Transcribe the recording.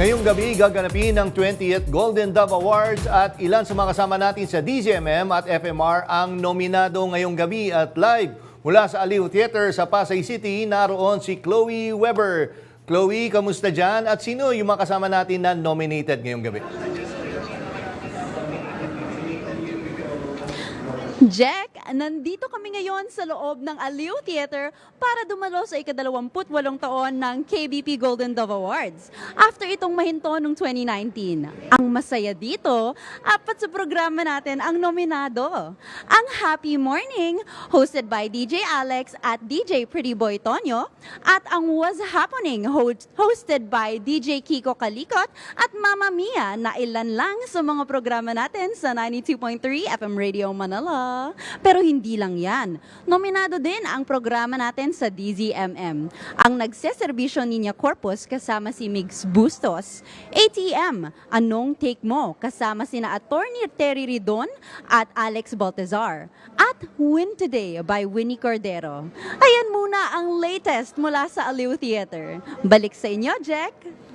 Ngayong gabi, gaganapin ang 20th Golden Dove Awards at ilan sa mga kasama natin sa DZMM at FMR ang nominado ngayong gabi at live mula sa Aliw Theater sa Pasay City, naroon si Chloe Weber. Chloe, kamusta dyan? At sino yung mga kasama natin na nominated ngayong gabi? Jack, nandito kami ngayon sa loob ng Aliw Theater para dumalo sa ikadalawamputwalong taon ng KBP Golden Dove Awards after itong mahinto noong 2019. Ang masaya dito, apat sa programa natin ang nominado. Ang Happy Morning, hosted by DJ Alex at DJ Pretty Boy Tonyo, at ang Was Happening, ho- hosted by DJ Kiko Kalikot at Mama Mia na ilan lang sa mga programa natin sa 92.3 FM Radio Manila. Pero hindi lang yan. Nominado din ang programa natin sa DZMM. Ang nagseserbisyo niya Corpus kasama si Migs Bustos. ATM, Anong Take Mo kasama sina Attorney Terry Ridon at Alex Baltazar. At Win Today by Winnie Cordero. Ayan muna ang latest mula sa Aliw Theater. Balik sa inyo, Jack!